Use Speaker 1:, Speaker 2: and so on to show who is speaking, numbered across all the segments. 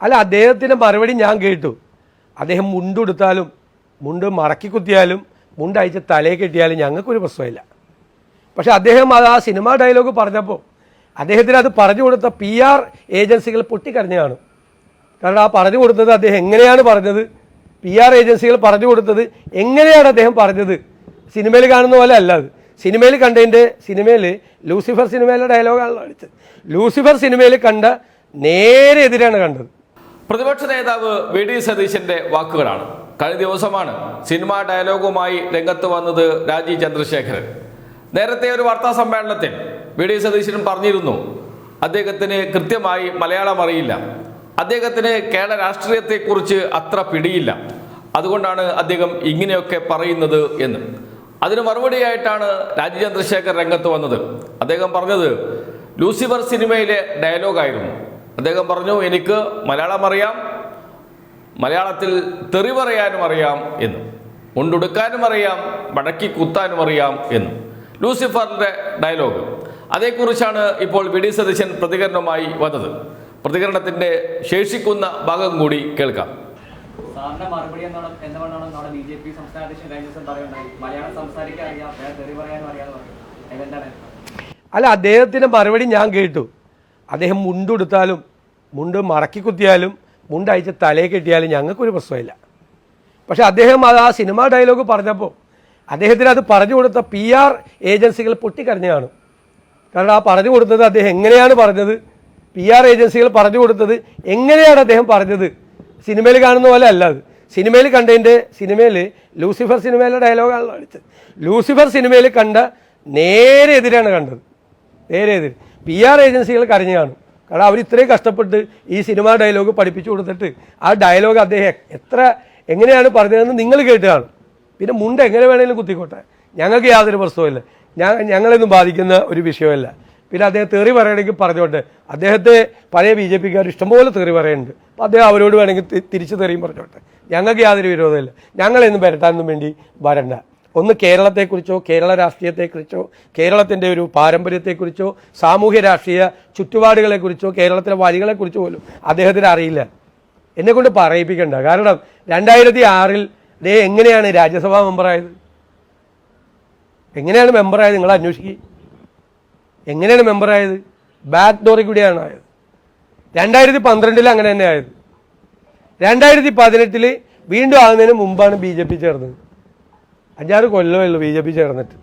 Speaker 1: അല്ല അദ്ദേഹത്തിന്റെ മറുപടി ഞാൻ കേട്ടു. അദ്ദേഹം മുണ്ടെടുത്താലും മുണ്ട് മറക്കി കുത്തിയാലും മുണ്ട് അയച്ച് തലയെ കെട്ടിയാലും ഞങ്ങൾക്കൊരു പ്രശ്നമില്ല. പക്ഷേ അദ്ദേഹം അത് ആ സിനിമാ ഡയലോഗ് പറഞ്ഞപ്പോൾ അദ്ദേഹത്തിന് അത് പറഞ്ഞു കൊടുത്ത പി ആർ ഏജൻസികൾ പൊട്ടിക്കരഞ്ഞാണ് കാരണം ആ പറഞ്ഞു കൊടുത്തത് അദ്ദേഹം എങ്ങനെയാണ് പറഞ്ഞത്? പി ആർ ഏജൻസികൾ പറഞ്ഞു കൊടുത്തത് എങ്ങനെയാണ് അദ്ദേഹം പറഞ്ഞത്? സിനിമയിൽ കാണുന്ന പോലെ അല്ല അത്. സിനിമയിൽ കണ്ടതിന്റെ സിനിമയിൽ ലൂസിഫർ സിനിമയിലെ ഡയലോഗാണല്ലോ അടിച്ചത്. ലൂസിഫർ സിനിമയിൽ കണ്ട നേരെ എതിരാണ് കണ്ടത്.
Speaker 2: പ്രതിപക്ഷ നേതാവ് വി ഡി സതീശന്റെ വാക്കുകളാണ്. കഴിഞ്ഞ ദിവസമാണ് സിനിമാ ഡയലോഗുമായി രംഗത്ത് വന്നത് രാജീവ് ചന്ദ്രശേഖരൻ. നേരത്തെ ഒരു വാർത്താ സമ്മേളനത്തിൽ വി ഡി സതീശനും പറഞ്ഞിരുന്നു അദ്ദേഹത്തിന് കൃത്യമായി മലയാളം അറിയില്ല. അദ്ദേഹത്തിന് കേരള രാഷ്ട്രീയത്തെക്കുറിച്ച് അത്ര പിടിയില്ല. അതുകൊണ്ടാണ് അദ്ദേഹം ഇങ്ങനെയൊക്കെ പറയുന്നത് എന്ന്. അതിന് മറുപടിയായിട്ടാണ് രാജീവ് ചന്ദ്രശേഖർ രംഗത്ത് വന്നത്. അദ്ദേഹം പറഞ്ഞത് ലൂസിഫർ സിനിമയിലെ ഡയലോഗായിരുന്നു. അദ്ദേഹം പറഞ്ഞു എനിക്ക് മലയാളം അറിയാം മലയാളത്തിൽ തെറി പറയാനും അറിയാം എന്ന് ഉണ്ടുടുക്കാനും അറിയാം മടക്കി കുത്താനും അറിയാം എന്ന്. ലൂസിഫറിന്റെ ഡയലോഗ്. അതേക്കുറിച്ചാണ് ഇപ്പോൾ വി ഡി സതീശൻ പ്രതികരണവുമായി വന്നത്. പ്രതികരണത്തിന്റെ ശേഷിക്കുന്ന ഭാഗം കൂടി കേൾക്കാം.
Speaker 3: സാറിന്റെ മറുപടി എന്തുകൊണ്ടാണ് നമ്മുടെ ബി ജെ പി സംസ്ഥാന അധ്യക്ഷൻ കഴിഞ്ഞ ദിവസം പറയുണ്ടായി മലയാളം സംസാരിക്കാൻ അറിയാം തെറി പറയാനും
Speaker 1: അല്ല അദ്ദേഹത്തിന്റെ മറുപടി ഞാൻ കേട്ടു. അദ്ദേഹം മുണ്ടെടുത്താലും മുണ്ട് മറക്കി കുത്തിയാലും മുണ്ട് അയച്ച് തലയെ കെട്ടിയാലും ഞങ്ങൾക്കൊരു പ്രശ്നമില്ല. പക്ഷെ അദ്ദേഹം അത് ആ സിനിമാ ഡയലോഗ് പറഞ്ഞപ്പോൾ അദ്ദേഹത്തിന് അത് പറഞ്ഞു കൊടുത്ത പി ആർ ഏജൻസികൾ പൊട്ടിക്കരഞ്ഞാണ് കാരണം ആ പറഞ്ഞു കൊടുത്തത് അദ്ദേഹം എങ്ങനെയാണ് പറഞ്ഞത്? പി ആർ ഏജൻസികൾ പറഞ്ഞു കൊടുത്തത് എങ്ങനെയാണ് അദ്ദേഹം പറഞ്ഞത്? സിനിമയിൽ കാണുന്ന പോലെ അല്ല അത്. സിനിമയിൽ കണ്ടതിന്റെ സിനിമയിൽ ലൂസിഫർ സിനിമയിലെ ഡയലോഗാണല്ലോ അടിച്ചത്. ലൂസിഫർ സിനിമയിൽ കണ്ട നേരെ എതിരാണ് കണ്ടത്. നേരെ എതിര്. പി ആർ ഏജൻസികൾ കരഞ്ഞു കാണും കാരണം അവർ ഇത്രയും കഷ്ടപ്പെട്ട് ഈ സിനിമാ ഡയലോഗ് പഠിപ്പിച്ചു കൊടുത്തിട്ട് ആ ഡയലോഗ് അദ്ദേഹം എത്ര എങ്ങനെയാണ് പറഞ്ഞതെന്ന് നിങ്ങൾ കേട്ട് കാണും പിന്നെ മുണ്ട് എങ്ങനെ വേണമെങ്കിലും കുത്തിക്കോട്ടെ. ഞങ്ങൾക്ക് യാതൊരു പ്രശ്നവുമില്ല. ഞാൻ ഞങ്ങളെയൊന്നും ബാധിക്കുന്ന ഒരു വിഷയമല്ല. പിന്നെ അദ്ദേഹം തെറി പറയണമെങ്കിൽ പറഞ്ഞോട്ടെ അദ്ദേഹത്തെ പഴയ ബി ജെ പിക്കാർ ഇഷ്ടംപോലെ തെറി പറയുന്നുണ്ട്. അപ്പോൾ അദ്ദേഹം അവരോട് വേണമെങ്കിൽ തിരിച്ച് തെറിയും പറഞ്ഞോട്ടെ ഞങ്ങൾക്ക് യാതൊരു വിരോധമില്ല ഞങ്ങളെന്നും വരട്ടാനൊന്നും വേണ്ടി വരണ്ട. ഒന്ന് കേരളത്തെക്കുറിച്ചോ കേരള രാഷ്ട്രീയത്തെക്കുറിച്ചോ കേരളത്തിന്റെ ഒരു പാരമ്പര്യത്തെക്കുറിച്ചോ സാമൂഹ്യ രാഷ്ട്രീയ ചുറ്റുപാടുകളെക്കുറിച്ചോ കേരളത്തിലെ വഴികളെക്കുറിച്ചോ പോലും അദ്ദേഹത്തിന് അറിയില്ല. എന്നെക്കൊണ്ട് പറയിപ്പിക്കേണ്ട. കാരണം രണ്ടായിരത്തി ആറിൽ ദേ എങ്ങനെയാണ് രാജ്യസഭാ മെമ്പറായത്? എങ്ങനെയാണ് മെമ്പറായത്? നിങ്ങൾ അന്വേഷിക്കുക എങ്ങനെയാണ് മെമ്പറായത്? ബാക്ക് ഡോറിൽ കൂടിയാണ് ആയത്. രണ്ടായിരത്തി പന്ത്രണ്ടിൽ അങ്ങനെ തന്നെ ആയത്. രണ്ടായിരത്തി പതിനെട്ടിൽ വീണ്ടും ആകുന്നതിന് മുമ്പാണ് ബി ജെ പി ചേർന്നത്. അഞ്ചാറ് കൊല്ലമേ ഉള്ളൂ ബി ജെ പി ചേർന്നിട്ട്.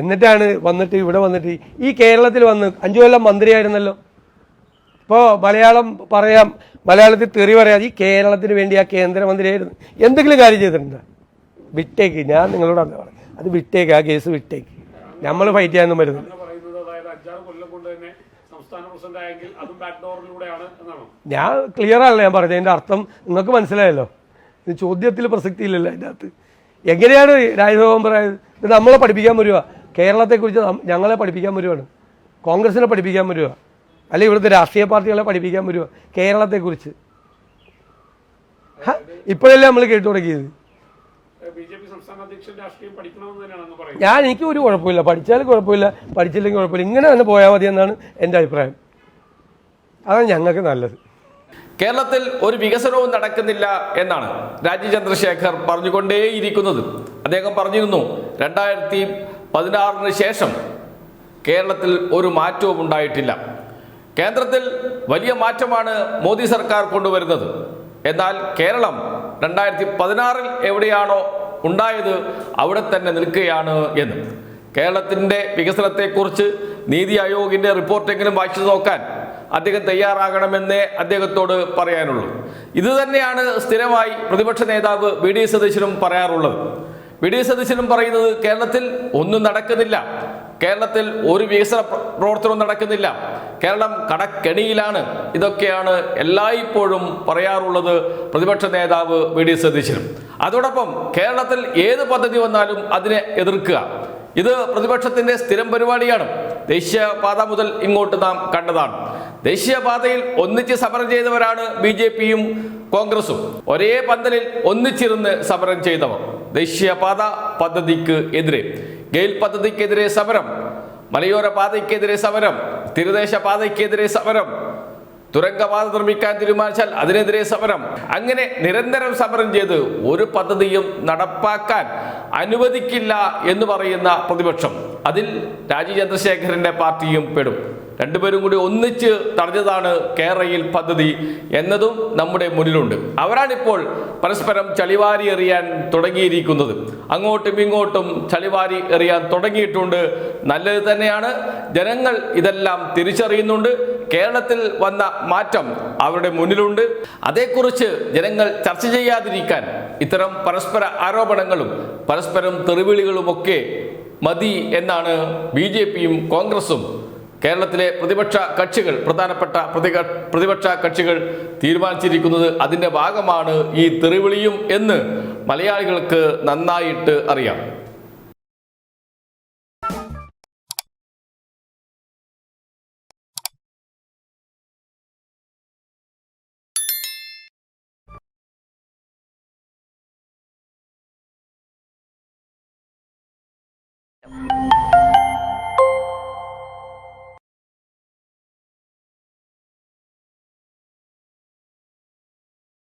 Speaker 1: എന്നിട്ടാണ് വന്നിട്ട് ഇവിടെ വന്നിട്ട് ഈ കേരളത്തിൽ വന്ന് അഞ്ചു കൊല്ലം മന്ത്രിയായിരുന്നല്ലോ. ഇപ്പോൾ മലയാളം പറയാം മലയാളത്തിൽ തെറി പറയാം ഈ കേരളത്തിന് വേണ്ടി ആ കേന്ദ്രമന്ത്രിയായിരുന്നു. എന്തെങ്കിലും കാര്യം ചെയ്തിട്ടുണ്ടോ? വിട്ടേക്ക്. ഞാൻ നിങ്ങളോട് അന്ന് പറയാം അത് വിട്ടേക്ക് ആ കേസ് വിട്ടേക്ക്. നമ്മൾ ഫൈറ്റ് ചെയ്യാനൊന്നും വരുന്നില്ല ഞാൻ ക്ലിയർ ആണല്ലോ ഞാൻ പറഞ്ഞത്. അതിന്റെ അർത്ഥം നിങ്ങൾക്ക് മനസ്സിലായല്ലോ. ചോദ്യത്തിൽ പ്രസക്തി ഇല്ലല്ലോ അതിന്റെ അകത്ത്. എങ്ങനെയാണ് രാജ്യസഭാമറായത് ഇത് നമ്മളെ പഠിപ്പിക്കാൻ വരിക കേരളത്തെക്കുറിച്ച് ഞങ്ങളെ പഠിപ്പിക്കാൻ വരുവാണ്. കോൺഗ്രസിനെ പഠിപ്പിക്കാൻ വരിക അല്ലെങ്കിൽ ഇവിടുത്തെ രാഷ്ട്രീയ പാർട്ടികളെ പഠിപ്പിക്കാൻ വരിക കേരളത്തെക്കുറിച്ച്. ഇപ്പോഴല്ലേ നമ്മൾ കേട്ടു തുടങ്ങിയത്. ഞാൻ എനിക്ക് ഒരു കുഴപ്പമില്ല. പഠിച്ചാലും കുഴപ്പമില്ല. പഠിച്ചില്ലെങ്കിൽ കുഴപ്പമില്ല. ഇങ്ങനെ തന്നെ പോയാൽ മതി എന്നാണ് എന്റെ അഭിപ്രായം. അതാണ് ഞങ്ങൾക്ക് നല്ലത്.
Speaker 2: കേരളത്തിൽ ഒരു വികസനവും നടക്കുന്നില്ല എന്നാണ് രാജീവ് ചന്ദ്രശേഖർ പറഞ്ഞുകൊണ്ടേയിരിക്കുന്നത്. അദ്ദേഹം പറഞ്ഞിരുന്നു രണ്ടായിരത്തി പതിനാറിന് ശേഷം കേരളത്തിൽ ഒരു മാറ്റവും ഉണ്ടായിട്ടില്ല. കേന്ദ്രത്തിൽ വലിയ മാറ്റമാണ് മോദി സർക്കാർ കൊണ്ടുവരുന്നത്. എന്നാൽ കേരളം രണ്ടായിരത്തി പതിനാറിൽ എവിടെയാണോ ഉണ്ടായത് അവിടെ തന്നെ നിൽക്കുകയാണ് എന്ന്. കേരളത്തിന്റെ വികസനത്തെക്കുറിച്ച് നീതി ആയോഗിന്റെ റിപ്പോർട്ടെങ്കിലും വായിച്ചു നോക്കാൻ അദ്ദേഹം തയ്യാറാകണമെന്നേ അദ്ദേഹത്തോട് പറയാനുള്ളൂ. ഇത് തന്നെയാണ് സ്ഥിരമായി പ്രതിപക്ഷ നേതാവ് വി ഡി സതീശനും പറയാറുള്ളത്. വി ഡി സതീശനും പറയുന്നത് കേരളത്തിൽ ഒന്നും നടക്കുന്നില്ല. കേരളത്തിൽ ഒരു വികസന പ്രവർത്തനവും നടക്കുന്നില്ല. കേരളം കടക്കെണിയിലാണ്. ഇതൊക്കെയാണ് എല്ലായ്പ്പോഴും പറയാറുള്ളത് പ്രതിപക്ഷ നേതാവ് വി ഡി സതീശനും. അതോടൊപ്പം കേരളത്തിൽ ഏത് പദ്ധതി വന്നാലും അതിനെ എതിർക്കുക. ഇത് പ്രതിപക്ഷത്തിന്റെ സ്ഥിരം പരിപാടിയാണ്. ദേശീയപാത മുതൽ ഇങ്ങോട്ട് നാം കണ്ടതാണ്. ദേശീയപാതയിൽ ഒന്നിച്ച് സമരം ചെയ്തവരാണ് ബി ജെ പിയും കോൺഗ്രസും. ഒരേ പന്തലിൽ ഒന്നിച്ചിരുന്ന് സമരം ചെയ്തവർ. ദേശീയപാത പദ്ധതിക്ക് എതിരെ. ഗെയിൽ പദ്ധതിക്കെതിരെ സമരം. മലയോര പാതയ്ക്കെതിരെ സമരം. തീരദേശ പാതയ്ക്കെതിരെ സമരം. തുരങ്കപാത നിർമ്മിക്കാൻ തീരുമാനിച്ചാൽ അതിനെതിരെ സമരം. അങ്ങനെ നിരന്തരം സമരം ചെയ്ത് ഒരു പദ്ധതിയും നടപ്പാക്കാൻ അനുവദിക്കില്ല എന്ന് പറയുന്ന പ്രതിപക്ഷം. അതിൽ രാജീവ് ചന്ദ്രശേഖരന്റെ പാർട്ടിയും പെടും. രണ്ടുപേരും കൂടി ഒന്നിച്ച് തടഞ്ഞതാണ് കേരളയിൽ പദ്ധതി എന്നതും നമ്മുടെ മുന്നിലുണ്ട്. അവരാണിപ്പോൾ പരസ്പരം ചളിവാരി എറിയാൻ തുടങ്ങിയിരിക്കുന്നത്. അങ്ങോട്ടും ഇങ്ങോട്ടും ചളിവാരി എറിയാൻ തുടങ്ങിയിട്ടുണ്ട്. നല്ലത് തന്നെയാണ്. ജനങ്ങൾ ഇതെല്ലാം തിരിച്ചറിയുന്നുണ്ട്. കേരളത്തിൽ വന്ന മാറ്റം അവരുടെ മുന്നിലുണ്ട്. അതേക്കുറിച്ച് ജനങ്ങൾ ചർച്ച ചെയ്യാതിരിക്കാൻ ഇത്തരം പരസ്പര ആരോപണങ്ങളും പരസ്പരം തെറിവിളികളുമൊക്കെ മതി എന്നാണ് ബി ജെ പിയും കോൺഗ്രസും കേരളത്തിലെ പ്രതിപക്ഷ കക്ഷികൾ പ്രധാനപ്പെട്ട പ്രതിക പ്രതിപക്ഷ കക്ഷികൾ തീരുമാനിച്ചിരിക്കുന്നത് അതിന്റെ ഭാഗമാണ് ഈ തെറിവിളിയും എന്ന് മലയാളികൾക്ക് നന്നായിട്ട് അറിയാം. thank you